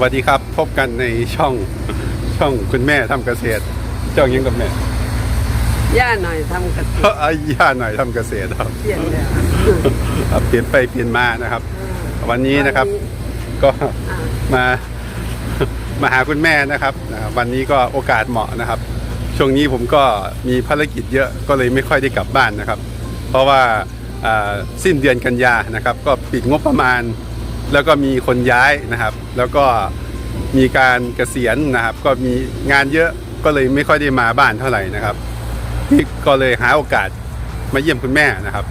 วัสดีครับ พบกันในช่องช่องคุณแม่ทำเกษตรเจ้ายังกับแม่ย่าหน่อยทำกระเพราะอาย่าหน่อยทำเกษตรครับเปลี่ยนเลยอะครับเปลี่ยนไปเปลี่ยนมานะครับ วันนี้นะครับก็อ่ามามาหาคุณแม่นะครับนะครับ วันนี้ก็โอกาสเหมาะนะครับ ช่วงนี้ผมก็มีภารกิจเยอะก็เลยไม่ค่อยได้กลับบ้านนะครับ เพราะว่าอ่าสิ้นเดือนกันยานะครับ ก็ปิดงบประมาณ แล้วก็มีคนย้ายนะครับ แล้วก็มีการเกษียณนะครับ ก็มีงานเยอะก็เลยไม่ค่อยได้มาบ้านเท่าไหร่นะครับพี่ก็เลยหาโอกาสมาเยี่ยมคุณแม่นะครับ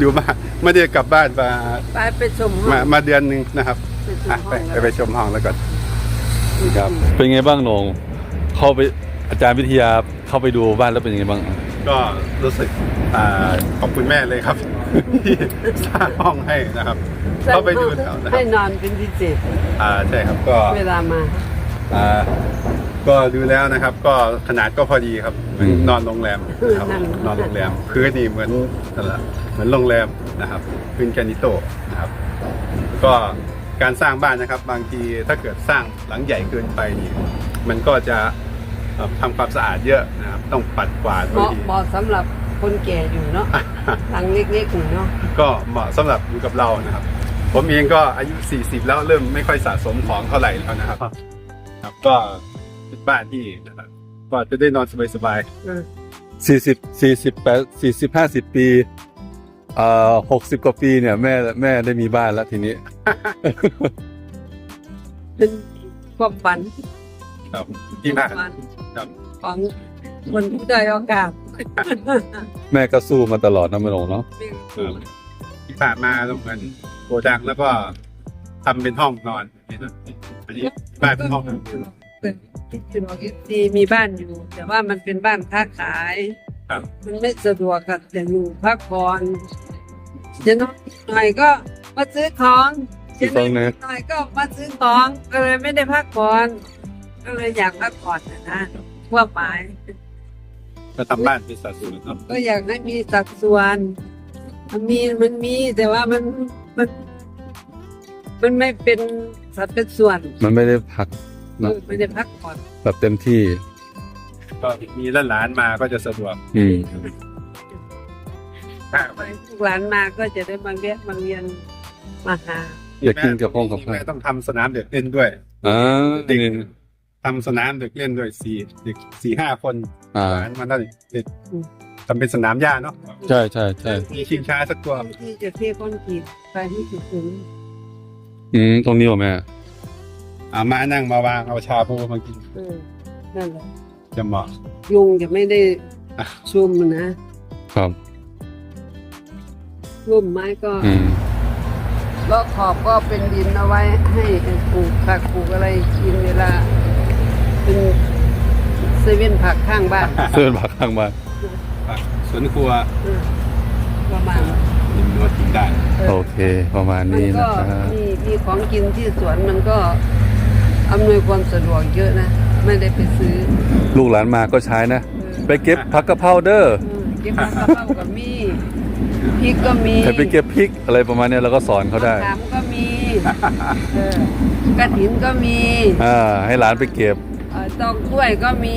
อยู่บ้านไม่ได้กลับบ้านมาไปไปชมมามาเดือนหนึ่งนะครับไปชมอะห้องไปไปไปชมห้องแล้วก่อนครับเป็นไงบ้างโหนงเข้าไปอาจารย์วิทยาเข้าไปดูบ้านแล้วเป็นยังไงบ้าง ก็รู้สึกอ่าขอบคุณแม่เลยครับที่สร้างห้องให้นะครับ เข้าไปดูแถวนะคให้รับนอนเป็นพิเศษอ่าใช่ครับก็เวลามา อ่าก็ดูแล้วนะครับ ก็ขนาดก็พอดีครับเหมือนนอนโรงแรมนะครับนั่ง นอนโรงแรมพื้นนี่เหมือนนั่นแหละเหมือนโรงแรมนะครับพื้นแกรนิโตนะครับ ก็การสร้างบ้านนะครับ บางทีถ้าเกิดสร้างหลังใหญ่เกินไปนี่มันก็จะเอ่อทำความสะอาดเยอะนะครับ ต้องปัดกวาดเหบางมาะที เหมาะสำหรับคนแก่อยู่เนาะ หลังเล็กๆอยู่เนาะ ก็เหมาะสำหรับอยู่กับเรานะครับ ผมเองก็อายุ 40 แล้วเริ่มไม่ค่อยสะสมของเท่าไหร่แล้วนะครับ ครับก็เป็นบ้านที่นะครับก็จะได้นอนสบายเออสี่สิบสี่สิบแปดสี่สิบห้าสิบปีเอ่อหกสิบกว่าปีเนี่ยแม่แม่ได้มีบ้านแล้วทีนี้ เป็นความฝันๆครับที่มากฝันครับของคนผู้ได้อยโอกาสแม่ก็สู้มาตลอดนะไม่หลงเนาะครับที่ผ่านมาแล้วเหมือนโกดังแล้วก็ทำเป็นห้องนอนนี่นะอันนี้บ้านเป็นห้องนอนเป็นเป็นออกิตีมีบ้านอยู่ แต่ว่ามันเป็นบ้านค้าขาย ครับมันไม่สะดวกกับแต่อยู่พักผ่อนเดี๋ยวน้อยหน่อยก็มาซื้อของเดี๋ยวน้อยหน่อยก็มาซื้อของก็เลยไม่ได้พักผ่อนก็เลยอยากพักผ่อนนะนะทั่วไปก็ทำบ้านเป็นสัดส่วนครับก็อยากให้มีสัดส่วนมันมีมันมีแต่ว่ามันมัน มันไม่เป็นสัดเป็นส่วนมันไม่ได้พักเนอะไม่ได้พักผ่อนแบบเต็มที่ ก็มีหลานๆมาก็จะสะดวกอืมถ้าไปลูกหลานมาก็จะได้มาเวียนมาเวียนมาหาอยากกินกับห้องกับข้าวแม่ต้องทำสนามเด็กเล่นด้วยอ่าเด็กทำสนามเด็กเล่นด้วยสี่เด็กสี่ห้าคนอ่า หลานมาได้เด็กทำเป็นสนามหญ้าเนาะใช่ใช่ใช่มีชิงช้าสักตัวที่จะเทก้อนกีดไปที่จุดถึง อืมตรงนี้ว่ะแม่อ่ามานั่งมาวางเอาชาบูมากินเออนั่นแหละจะเหมาะยุงจะไม่ได้ชุมนะครับร่มไม้ก็อืมก็ขอบก็เป็นดินเอาไว้ให้ปลูกผักปลูกอะไรกินเวลา เป็นเซเว่นผักข้างบ้านเสื้อผักข้างบ้านสวนครัวเออประมาณริม รั้วกินได้ โอเค ประมาณมันนี้ก็นะครับมีมีของกินที่สวนมันก็อำนวยความสะดวกเยอะนะ ไม่ได้ไปซื้อลูกหลานมาก็ใช้นะเออไปเก็บผักกะเพราเด้อเออเก็บผักกะเพราก็มีพริกก็มีใครไปเก็บพริกอะไรประมาณเนี้ยเราก็สอนเขาได้ มะขามก็มีเออกระถินก็มีอ่า ให้หลานไปเก็บ เอ่อตองกล้วยก็มี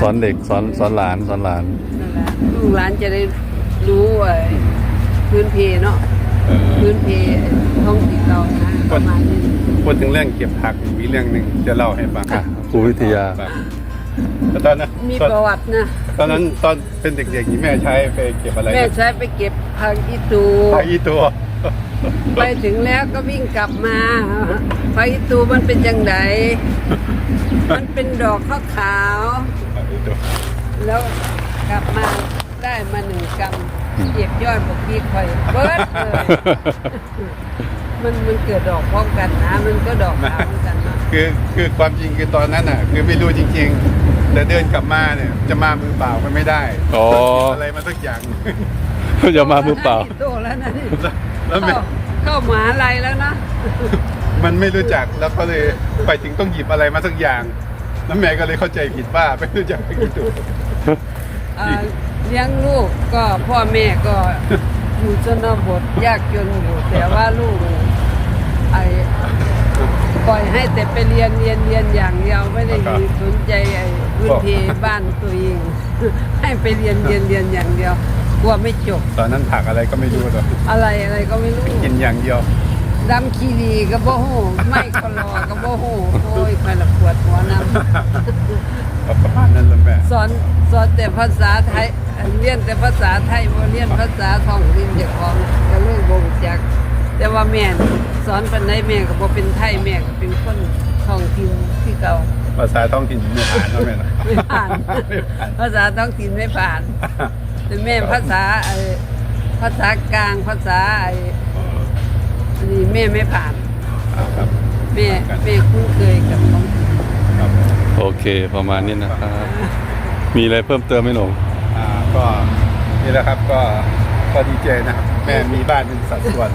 สอนเด็กสอนสอนหลานสอนหลาน นั่นแหละลูกหลานจะได้รู้ไอ้ พื้นเพเนาะเออพื้นเพท้องถิ่นเรานะประมาณนี้พูดถึงเรื่องเก็บผักมีเรื่องหนึ่งจะเล่าให้ฟังอะครูวิทยาครับตอนนั้นมีตอนประวัตินะตอนนั้นตอนเป็นเด็กๆนี่แม่ใช้ไปเก็บอะไรแม่นะใช้ไปเก็บผักอีตูผักอีตัวไปถึงแล้วก็วิ่งกลับมาผักอีตูมันเป็นจังไดมันเป็นดอกขาวขาวผักอีตัวๆแล้วกลับมา ได้มาหนึ่งกำเก็บยอดบอกพี่คอยเบิร์ดเลยมันมันเกิดดอกพร้อมกันนะมันก็ดอกขาวเหมือนกันนะคือคือความจริงคือตอนนั้นน่ะ คือไม่รู้จริง ๆ แต่เดินกลับมาเนี่ย จะมามือเปล่ามันไม่ได้อ๋ออะไรมาสักอย่างอย่ามามือเปล่าโตแล้วนะนี่แล้วแม่เข้าเข้ามหาลัยแล้วนะมันไม่รู้จักแล้วก็เลยไปถึงต้องหยิบอะไรมาสักอย่างแล้วแม่ก็เลยเข้าใจผิดว่าไม่รู้จักผักอีตัวเอ่อเลี้ยงลูกก็พ่อแม่ก็อยู่ชนบทยากจนอยู่แต่ว่าลูกไอให้แต่ไปเรียนเรียนเรียนอย่างเดียวไม่ได้มีสนใจไอ้พื้นที่บ้านตัวเอง ให้ไปเรียนเรียนเรียนอย่างเดียวกลัวไม่จบ ตอนนั้นผักอะไรก็ไม่รู้เลยอะไรอะไรก็ไม่รู้กินอย่างเดียว ดำคีรีก็บ่ฮู้ไม่ก็รอก็บ่ฮู้โอ้ยใครละปวดหัวนํก็ประมาณนั้นแหละแม่สอนสอนแต่ภาษาไทยเรียนแต่ภาษาไทยบ่เรียนภาษาท้องถิ่นเจ้าของก็เลยบ่รู้จัก แต่ว่าแม่นสอนปานใดแม่ก็บ่เป็นไทยแม่ก็เป็นคนท้องถิ่นที่เก่าภาษาท้องถิ่นไม่ผ่านนะแม่นะไม่ผ่านไม่ผ่านภาษาท้องถิ่นไม่ผ่านแต่แม่ภาษาไอ้ภาษากลางภาษาไอ้อันนี้แม่ไม่ผ่านอ่าครับแม่แม่คุ้นเคยกับท้องถิ่นครับโอเคประมาณนี้นะครับ มีอะไรเพิ่มเติมไหมหนงอ่าก็นี่แหละครับก็ก็ดีใจนะครับแม่มีบ้านเป็นสัดส่วน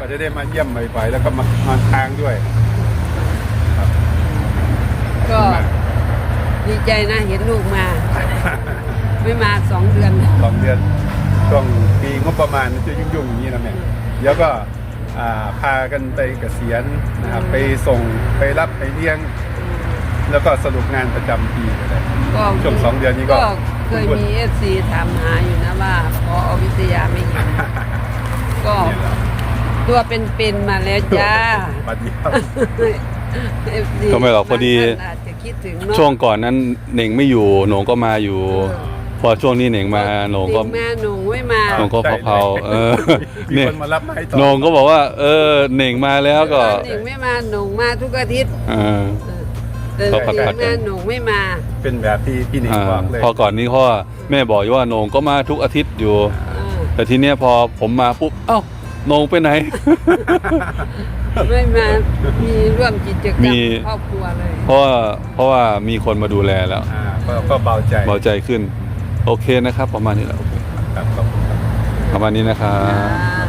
ก็จะได้มาเยี่ยมบ่อยๆแล้วก็มามาค้างด้วยก็มาดีใจนะเห็นลูกมา ไม่มาสองเดือน สองเดือนช่วงปีงบประมาณจะยุ่งๆอย่างนี้นะแม่เดี๋ยวก็อ่า พากันไปเกษียณนะครับไปส่งไปรับไปเลี้ยง แล้วก็สรุปงานประจำปีอะไรก็ช่วงสองเดือนนี้ก็ก็เคยมีเอฟซีถามหาอยู่นะว่าพออวิทยาไม่เห็นก็นี่แหละตัวเป็นๆมาแล้วจ้าปัดเดียว FC ก็ไม่หรอกพอดีบางท่านอาจจะคิดถึงเนอะช่วงก่อนนั้นเหน่งไม่อยู่หนงก็มาอยู่เออ พอช่วงนี้เหน่งมาหนงก็เด็มาหนูไม่มาหนงก็เผาๆเออมีเนี่ยคนมารับมาให้ต่อหนงก็บอกว่า เออเหน่งมาแล้วก็หนึ่งไม่มาหนูมาทุกอาทิตย์เออ แต่เขาหนึ่งผัดๆกันมาหนูไม่มา เป็นแบบที่พี่หนิงอ่าบอกเลย พอก่อนนี้พ่อแม่บอกอยู่ว่าโหนงก็มาทุกอาทิตย์อยู่ เออแต่ทีเนี้ยพอผมมาปุ๊บเอ้าโหนงไปไหน ไม่มา มีร่วมกิจกรรมีมครอบครัวเลย เพราะว่าเพราะว่ามีคนมาดูแลแล้ว อ่าก็ก็เบาใจ เบาใจขึ้น โอเคนะครับ ประมาณนี้แหละครับขอบคุณครับประมาณนี้นะครับอ่า